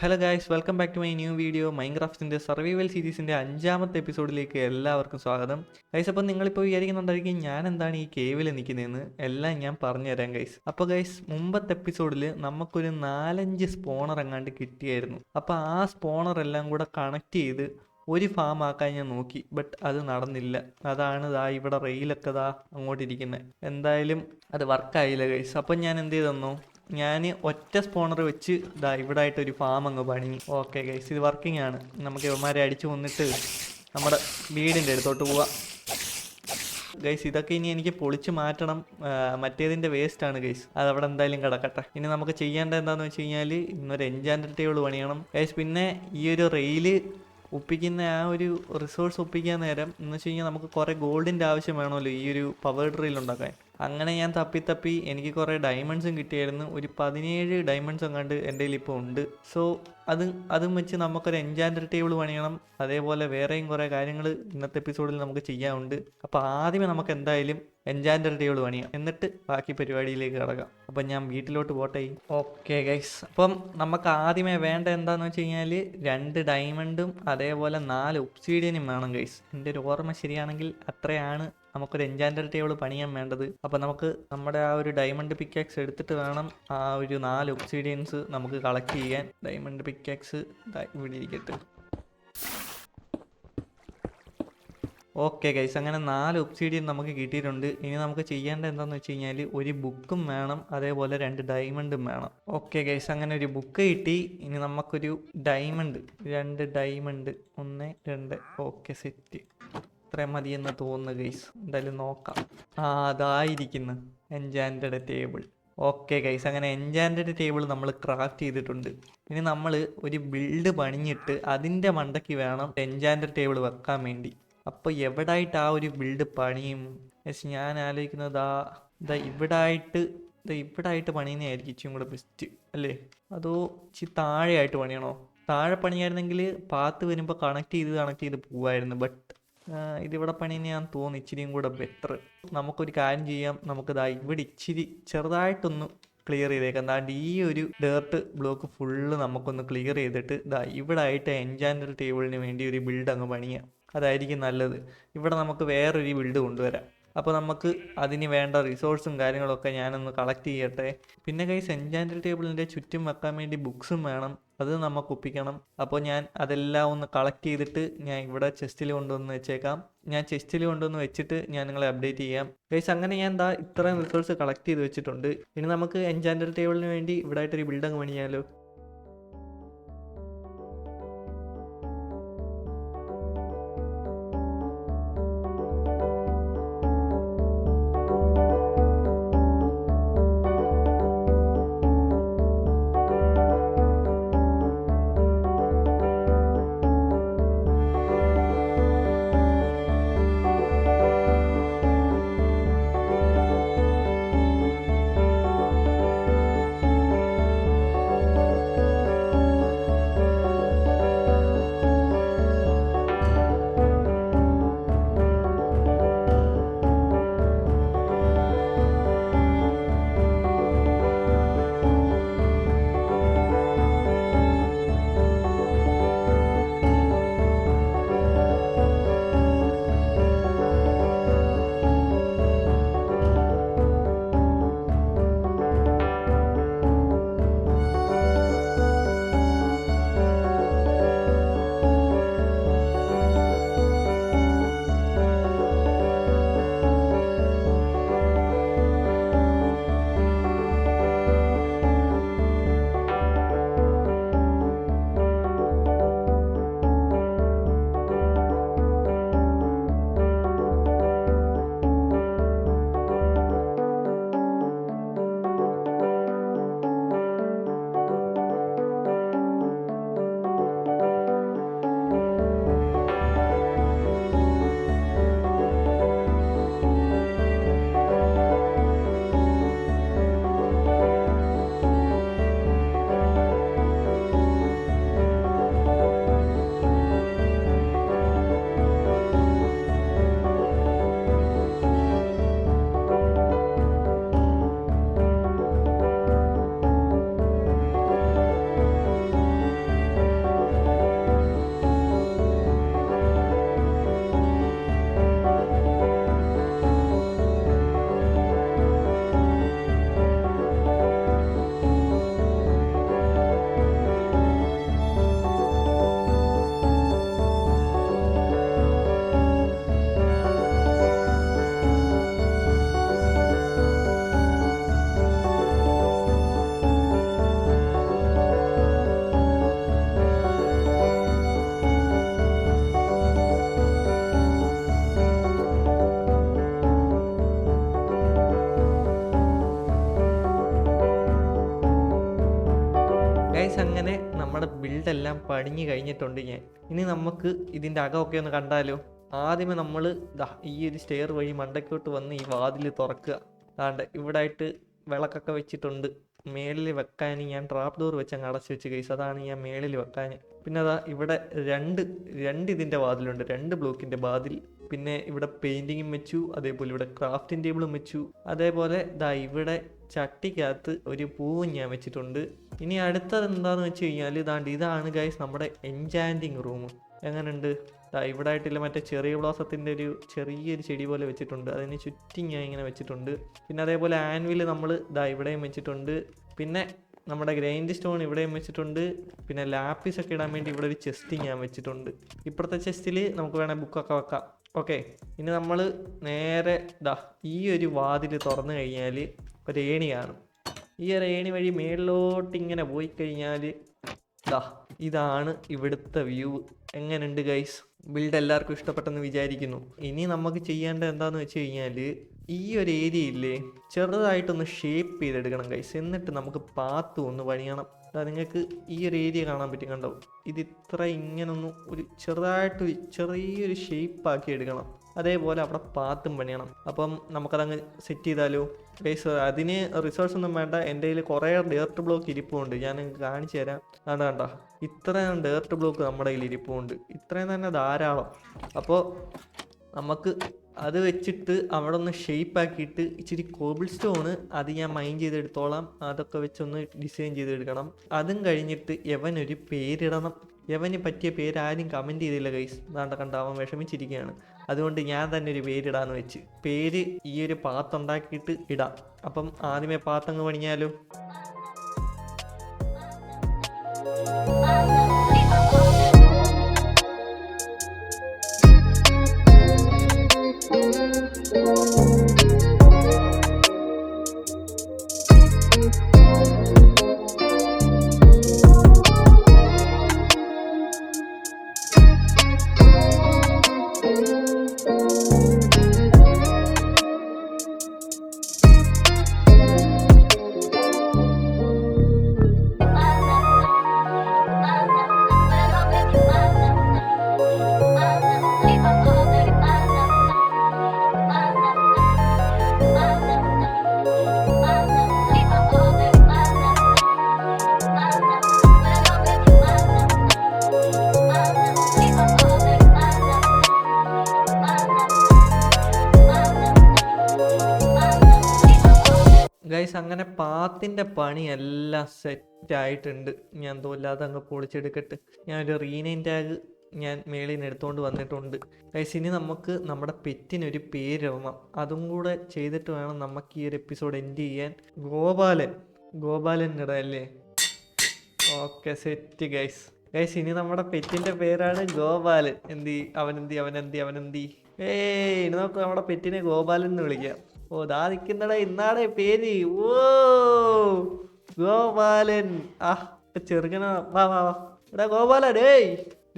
Hello guys welcome back to my new video മൈൻക്രാഫ്റ്റിന്റെ survival സീരീസിന്റെ അഞ്ചാമത്തെ എപ്പിസോഡിലേക്ക് എല്ലാവർക്കും സ്വാഗതം. ഗൈസ് അപ്പോൾ നിങ്ങളിപ്പോൾ വിചാരിക്കുന്നുണ്ടായിരിക്കും ഞാൻ എന്താണ് ഈ കേവിൽ നിൽക്കുന്നതെന്ന്? എല്ലാം ഞാൻ പറഞ്ഞുതരാം ഗൈസ് അപ്പോൾ ഗൈസ് മുമ്പത്തെ എപ്പിസോഡിൽ നമുക്കൊരു നാലഞ്ച് സ്പോണർ എങ്ങാണ്ട് കിട്ടിയായിരുന്നു. അപ്പോൾ ആ സ്പോണർ എല്ലാം കൂടെ കണക്ട് ചെയ്ത് ഒരു ഫാം ആക്കാൻ ഞാൻ നോക്കി ബട്ട് അത് നടന്നില്ല. അതാണ് ദാ ഇവിടെ റെയിലൊക്കെ ദാ അങ്ങോട്ടിരിക്കുന്നത് എന്തായാലും അത് വർക്കായില്ല ഗൈസ് അപ്പം ഞാൻ എന്ത് ചെയ്തെന്നോ ഞാൻ ഒറ്റ സ്പോണർ വെച്ച് ഇതാ ഇവിടെ ആയിട്ട് ഒരു ഫാം അങ്ങ് പണി ഓക്കെ ഗൈസ് ഇത് വർക്കിംഗ് ആണ്. നമുക്ക് ഇവന്മാരെ അടിച്ചു കൊന്നിട്ട് നമ്മുടെ വീടിന്റെ അടുത്തോട്ട് പോവാം. ഗൈസ് ഇതൊക്കെ ഇനി എനിക്ക് പൊളിച്ച് മാറ്റണം. മറ്റേതിന്റെ വേസ്റ്റ് ആണ് ഗൈസ് അത് അവിടെ എന്തായാലും കിടക്കട്ടെ. ഇനി നമുക്ക് ചെയ്യേണ്ടത് എന്താണെന്ന് വെച്ച് കഴിഞ്ഞാൽ ഇന്നൊരു എൻജാൻഡ് ടേബിൾ പണിയണം. ഗൈസ് പിന്നെ ഈ ഒരു റെയിൽ ഒപ്പിക്കുന്ന ആ ഒരു റിസോഴ്സ് ഒപ്പിക്കാൻ നേരം എന്ന് വെച്ച് കഴിഞ്ഞാൽ നമുക്ക് കുറേ ഗോൾഡിന്റെ ആവശ്യം വേണമല്ലോ ഈ ഒരു പവർ ഡ്രിൽ ഉണ്ടാക്കാൻ. അങ്ങനെ ഞാൻ തപ്പി തപ്പി എനിക്ക് കുറേ ഡയമണ്ട്സും കിട്ടിയായിരുന്നു. ഒരു പതിനേഴ് ഡയമണ്ട്സ് എങ്ങാണ്ട് എന്റെ കയ്യിൽ ഇപ്പോൾ ഉണ്ട്. സോ അത് അതും വെച്ച് നമുക്കൊരു എൻജാൻഡർ ടേബിൾ പണിയണം. അതേപോലെ വേറെയും കുറേ കാര്യങ്ങൾ ഇന്നത്തെ എപ്പിസോഡിൽ നമുക്ക് ചെയ്യാനുണ്ട്. അപ്പോൾ ആദ്യമേ നമുക്ക് എന്തായാലും എൻജാൻഡർ ടേബിൾ പണിയാം. എന്നിട്ട് ബാക്കി പരിപാടിയിലേക്ക് കിടക്കാം. അപ്പം ഞാൻ വീട്ടിലോട്ട് പോട്ടെ. ഓക്കെ ഗൈസ് അപ്പം നമുക്ക് ആദ്യമേ വേണ്ട എന്താണെന്ന് വെച്ച് കഴിഞ്ഞാൽ രണ്ട് ഡയമണ്ടും അതേപോലെ നാല് ഒപ്സീഡിയനും വേണം ഗൈസ് എന്റെ ഒരു ഓർമ്മ ശരിയാണെങ്കിൽ അത്രയാണ്. നമുക്കൊരു എൻജാൻഡർ ടേബിൾ പണിയാൻ വേണ്ടത്. അപ്പോൾ നമുക്ക് നമ്മുടെ ആ ഒരു ഡയമണ്ട് പിക്കാക്സ് എടുത്തിട്ട് വേണം ആ ഒരു നാല് ഒബ്സീഡിയൻസ് നമുക്ക് കളക്ട് ചെയ്യാൻ. ഡയമണ്ട് പിക്കാക്സ് ഇവിടെ ഇരിക്കട്ടെ. ഓക്കെ ഗൈസ് അങ്ങനെ നാല് ഒബ്സീഡിയൻ നമുക്ക് കിട്ടിയിട്ടുണ്ട്. ഇനി നമുക്ക് ചെയ്യേണ്ട എന്താണെന്ന് വെച്ച് കഴിഞ്ഞാൽ ഒരു ബുക്കും വേണം അതേപോലെ രണ്ട് ഡയമണ്ടും വേണം. ഓക്കെ ഗൈസ് അങ്ങനെ ഒരു ബുക്ക് കിട്ടി. ഇനി നമുക്കൊരു ഡയമണ്ട് രണ്ട് ഡയമണ്ട് ഒന്ന് രണ്ട് ഓക്കെ സെറ്റ് ഇത്രയും എന്ന് തോന്നുന്നു ഗൈസ് എന്തായാലും നോക്കാം. ആ അതായിരിക്കുന്നു എൻജാൻഡഡ് ടേബിൾ ഓക്കെ ഗൈസ് അങ്ങനെ എൻജാൻഡഡ് ടേബിൾ നമ്മൾ ക്രാഫ്റ്റ് ചെയ്തിട്ടുണ്ട്. ഇനി നമ്മൾ ഒരു ബിൽഡ് പണിഞ്ഞിട്ട് അതിന്റെ മണ്ടയ്ക്ക് വേണം എൻജാൻഡഡ് ടേബിൾ വെക്കാൻ വേണ്ടി. അപ്പോൾ എവിടായിട്ട് ആ ഒരു ബിൽഡ് പണിയും? ഗൈസ് ഞാൻ ആലോചിക്കുന്നത് ആ ഇതാ ഇവിടായിട്ട് ഇതാ ഇവിടായിട്ട് പണിയുന്നതായിരിക്കും ഇച്ചും കൂടെ ബെസ്റ്റ് അല്ലേ? അതോ ഇച്ചി താഴെയായിട്ട് പണിയണോ? താഴെ പണിയായിരുന്നെങ്കിൽ പാത്ത് വരുമ്പോൾ കണക്ട് ചെയ്ത് കണക്ട് ചെയ്ത് പോവായിരുന്നു ബട്ട് ഇതിവിടെ പണിയുന്ന ഞാൻ തോന്നുന്നു. ഇച്ചിരിയും കൂടെ ബെറ്റർ നമുക്കൊരു കാര്യം ചെയ്യാം. നമുക്കിതാ ഇവിടെ ഇച്ചിരി ചെറുതായിട്ടൊന്ന് ക്ലിയർ ചെയ്തേക്കാം. ദാണ്ട് ഈ ഒരു ഡേർട്ട് ബ്ലോക്ക് ഫുള്ള് നമുക്കൊന്ന് ക്ലിയർ ചെയ്തിട്ട് ദാ ഇവിടെ ആയിട്ട് എൻജാൻഡൽ ടേബിളിന് വേണ്ടി ഒരു ബിൽഡ് അങ്ങ് പണിയാം. അതായിരിക്കും നല്ലത്. ഇവിടെ നമുക്ക് വേറൊരു ബിൽഡ് കൊണ്ടുവരാം. അപ്പോൾ നമുക്ക് അതിന് വേണ്ട റിസോഴ്സും കാര്യങ്ങളൊക്കെ ഞാനൊന്ന് കളക്ട് ചെയ്യട്ടെ. പിന്നെ കൈസ് എൻജാൻഡ് ടേബിളിന്റെ ചുറ്റും വെക്കാൻ വേണ്ടി ബുക്സും വേണം. അത് നമുക്ക് ഒപ്പിക്കണം. അപ്പോൾ ഞാൻ അതെല്ലാം ഒന്ന് കളക്ട് ചെയ്തിട്ട് ഞാൻ ഇവിടെ ചെസ്റ്റിൽ കൊണ്ടുവന്ന് വെച്ചേക്കാം. ഞാൻ ചെസ്റ്റിൽ കൊണ്ടുവന്ന് വെച്ചിട്ട് ഞാൻ നിങ്ങളെ അപ്ഡേറ്റ് ചെയ്യാം. ഗൈസ് അങ്ങനെ ഞാൻ എന്താ ഇത്രയും റിസോഴ്സ് കളക്ട് ചെയ്ത് വെച്ചിട്ടുണ്ട്. ഇനി നമുക്ക് എൻജാൻഡ് ടേബിളിന് വേണ്ടി ഇവിടെ ആയിട്ടൊരു ബിൽഡങ്ങ് പണിയാലോ. ബിൽഡ് എല്ലാം പണിഞ്ഞു കഴിഞ്ഞിട്ടുണ്ട് ഞാൻ. ഇനി നമുക്ക് ഇതിന്റെ അകമൊക്കെ ഒന്ന് കണ്ടാലോ? ആദ്യമേ നമ്മൾ ഈ ഒരു സ്റ്റെയർ വഴി മണ്ടയ്ക്കോട്ട് വന്ന് ഈ വാതിൽ തുറക്കുക. അതാണ്ട് ഇവിടെ ആയിട്ട് വിളക്കൊക്കെ വെച്ചിട്ടുണ്ട്. മേളിൽ വെക്കാൻ ഞാൻ ട്രാപ്പ് ഡോർ വെച്ച് അങ്ങ് അടച്ചു വെച്ച് കേസ് അതാണ് ഞാൻ മേളിൽ വെക്കാൻ. പിന്നെ അതാ ഇവിടെ രണ്ട് രണ്ട് ഇതിന്റെ വാതിലുണ്ട്. രണ്ട് ബ്ലോക്കിന്റെ വാതിൽ. പിന്നെ ഇവിടെ പെയിന്റിങ്ങും വെച്ചു. അതേപോലെ ഇവിടെ ക്രാഫ്റ്റിംഗ് ടേബിളും വെച്ചു. അതേപോലെ ദാ ഇവിടെ ചട്ടിക്കകത്ത് ഒരു പൂവും ഞാൻ വെച്ചിട്ടുണ്ട്. ഇനി അടുത്തത് എന്താണെന്ന് വെച്ച് കഴിഞ്ഞാൽ ഇതാണ്ട് ഇതാണ് ഗൈസ് നമ്മുടെ എൻചാന്റിങ് റൂം എങ്ങനെയുണ്ട്? ഇവിടെ ആയിട്ടില്ല മറ്റേ ചെറിയ ബ്ലോസത്തിന്റെ ഒരു ചെറിയൊരു ചെടി പോലെ വെച്ചിട്ടുണ്ട്. അതിന് ചുറ്റും ഞാൻ ഇങ്ങനെ വെച്ചിട്ടുണ്ട്. പിന്നെ അതേപോലെ ആൻവിൽ നമ്മൾ ഇതാ ഇവിടെയും വെച്ചിട്ടുണ്ട്. പിന്നെ നമ്മുടെ ഗ്രൈൻഡ് സ്റ്റോൺ ഇവിടെയും വെച്ചിട്ടുണ്ട്. പിന്നെ ലാപ്പിസ് ഒക്കെ ഇടാൻ വേണ്ടി ഇവിടെ ഒരു ചെസ്റ്റ് ഞാൻ വെച്ചിട്ടുണ്ട്. ഇപ്പോഴത്തെ ചെസ്റ്റിൽ നമുക്ക് വേണേൽ ബുക്കൊക്കെ വെക്കാം. ഓക്കെ ഇനി നമ്മൾ നേരെ ദാ ഈ ഒരു വാതിൽ തുറന്നു കഴിഞ്ഞാൽ ഒരു ഏണി കാണും ഈ ഒരു ഏണി വഴി മേളിലോട്ട് ഇങ്ങനെ പോയി കഴിഞ്ഞാൽ ദാ ഇതാണ് ഇവിടുത്തെ വ്യൂ എങ്ങനെയുണ്ട് ഗൈസ് ബിൽഡ് എല്ലാവർക്കും ഇഷ്ടപ്പെട്ടെന്ന് വിചാരിക്കുന്നു. ഇനി നമുക്ക് ചെയ്യേണ്ടത് എന്താന്ന് വെച്ച് കഴിഞ്ഞാൽ ഈ ഒരു ഏരിയ ഇല്ലേ ചെറുതായിട്ടൊന്ന് ഷേപ്പ് ചെയ്തെടുക്കണം ഗൈസ് എന്നിട്ട് നമുക്ക് പാത്ത് ഒന്ന് പണിയണം. നിങ്ങൾക്ക് ഈ ഒരു ഏരിയ കാണാൻ പറ്റും കണ്ടോ? ഇത് ഇത്ര ഇങ്ങനെ ഒന്ന് ഒരു ചെറുതായിട്ട് ചെറിയൊരു ഷേപ്പ് ആക്കി എടുക്കണം. അതേപോലെ അവിടെ പാത്തും പണിയണം. അപ്പം നമുക്കതങ്ങ് സെറ്റ് ചെയ്താലോ? ഗൈസ് അതിന് റിസോഴ്സ് ഒന്നും വേണ്ട. എന്റെ കയ്യിൽ കുറേ ഡേർട്ട് ബ്ലോക്ക് ഇരിപ്പുണ്ട്. ഞാൻ കാണിച്ചു തരാം. അതാണ് കണ്ടോ? ഇത്രയും ഡേർട്ട് ബ്ലോക്ക് നമ്മുടെ കയ്യിൽ ഇരിപ്പുണ്ട്. ഇത്രയും തന്നെ ധാരാളം. അപ്പോൾ നമുക്ക് അത് വെച്ചിട്ട് അവിടെ ഒന്ന് ഷേപ്പ് ആക്കിയിട്ട് ഇച്ചിരി കോബിൾ സ്റ്റോണ് അത് ഞാൻ മൈൻഡ് ചെയ്തെടുത്തോളാം. അതൊക്കെ വെച്ചൊന്ന് ഡിസൈൻ ചെയ്തെടുക്കണം. അതും കഴിഞ്ഞിട്ട് യവനൊരു പേരിടണം. യവന് പറ്റിയ പേര് ആരും കമന്റ് ചെയ്തില്ല ഗൈസ് നാണ്ട കണ്ട? അവൻ വിഷമിച്ചിരിക്കുകയാണ്. അതുകൊണ്ട് ഞാൻ തന്നെ ഒരു പേരിടാന്ന് വെച്ച്. പേര് ഈ ഒരു പാത്തുണ്ടാക്കിയിട്ട് ഇടാം. അപ്പം ആദ്യമേ പാത്തങ്ങ് പണിയാലോ? പാത്തിന്റെ പണിയെല്ലാം എല്ലാം സെറ്റ് ആയിട്ടുണ്ട് ഞാൻ തോല്ലാതെ അങ്ങ് പൊളിച്ചെടുക്കട്ടെ. ഞാനൊരു റീനെയിം ടാഗ് ഞാൻ മേളിൽ നിന്ന് എടുത്തുകൊണ്ട് വന്നിട്ടുണ്ട്. ഗൈസ് ഇനി നമുക്ക് നമ്മുടെ പെറ്റിനൊരു പേരിടണം അതും കൂടെ ചെയ്തിട്ട് വേണം നമുക്ക് ഈ ഒരു എപ്പിസോഡ് എൻഡ് ചെയ്യാൻ. ഗോപാലൻ. ഗോപാലൻ ഇടല്ലേ ഓക്കെ സെറ്റ് ഗൈസ് ഗൈസ് ഇനി നമ്മുടെ പെറ്റിന്റെ പേരാണ് ഗോപാലൻ. എന്തി അവനെന്തി അവനെന്തി അവനെന്തി ഏയ് ഇനി നമുക്ക് നമ്മുടെ പെറ്റിനെ ഗോപാലൻ എന്ന് വിളിക്കാം. ഓ ദാ നിൽക്കുന്നടാ ഇന്നാടേ പേര്. ഓ ഗോപാലൻ. ആ ചെറുക്കന. വാ വാ വാ. എടാ ഗോപാല ഡേയ്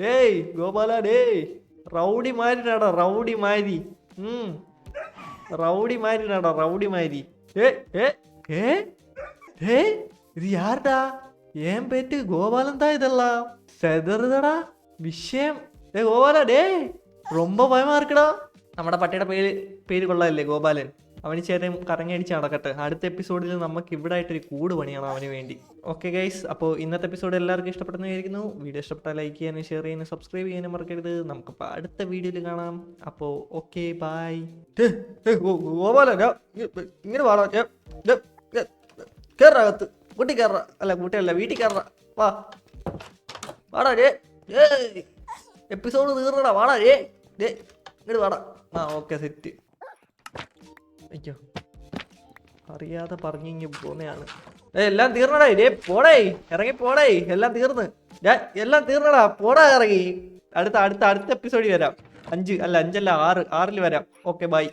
ഡേയ് ഗോപാല ഡേയ്. റൗഡി മാരിനാടാ റൗഡി മാരി. റൗഡി മാരിനാടാ റൗഡി മാരി. ഏ ഏ ഏ ഏ ഇത് യാർടാ ഏം പേറ്റ് ഗോപാലൻ താ ഇതെല്ലാം. സെതറുതടാ വിഷയം. ഏ ഗോപാല ഡേ ரொம்ப பயமா നമ്മുടെ പട്ടിയുടെ പേര് പേര് കൊള്ളാമല്ലേ ഗോപാലൻ? അവന് ചേട്ടൻ കറങ്ങി അടിച്ച് നടക്കട്ടെ. അടുത്ത എപ്പിസോഡിൽ നമുക്ക് ഇവിടെ ആയിട്ടൊരു കൂട് പണിയണം അവന് വേണ്ടി. ഓക്കെ ഗൈസ് അപ്പോൾ ഇന്നത്തെ എപ്പിസോഡ് എല്ലാവർക്കും ഇഷ്ടപ്പെട്ടെന്ന് വിചാരിക്കുന്നു. വീഡിയോ ഇഷ്ടപ്പെട്ടാൽ ലൈക്ക് ചെയ്യാനും ഷെയർ ചെയ്യാനും സബ്സ്ക്രൈബ് ചെയ്യാനും മറക്കരുത്. നമുക്കിപ്പോൾ അടുത്ത വീഡിയോയിൽ കാണാം. അപ്പോൾ ഓക്കെ ബൈ ഇങ്ങനെ പാടാ കേറകത്ത് കൂട്ടി കയറ അല്ല കൂട്ടിയല്ല വീട്ടിൽ കയറ വാ. വാടാ ഏ എപ്പിസോഡ് തീർന്നടാ വാടാ ഏ ഇങ്ങോട്ട് വാടാ. ആ ഓക്കെ സെറ്റ് അയ്യോ. അറിയാതെ പറഞ്ഞു ഇങ്ങ് പോന്നെയാണ്. എല്ലാം തീർന്നടാ ഇതേ പോടേ ഇറങ്ങി പോടേ. എല്ലാം തീർന്ന്. ഞാൻ എല്ലാം തീർന്നടാ. പോടാ ഇറങ്ങി. അടുത്ത അടുത്ത അടുത്ത എപ്പിസോഡിൽ വരാം. അഞ്ച് അല്ല അഞ്ചല്ല ആറ് ആറിൽ വരാം. Okay bye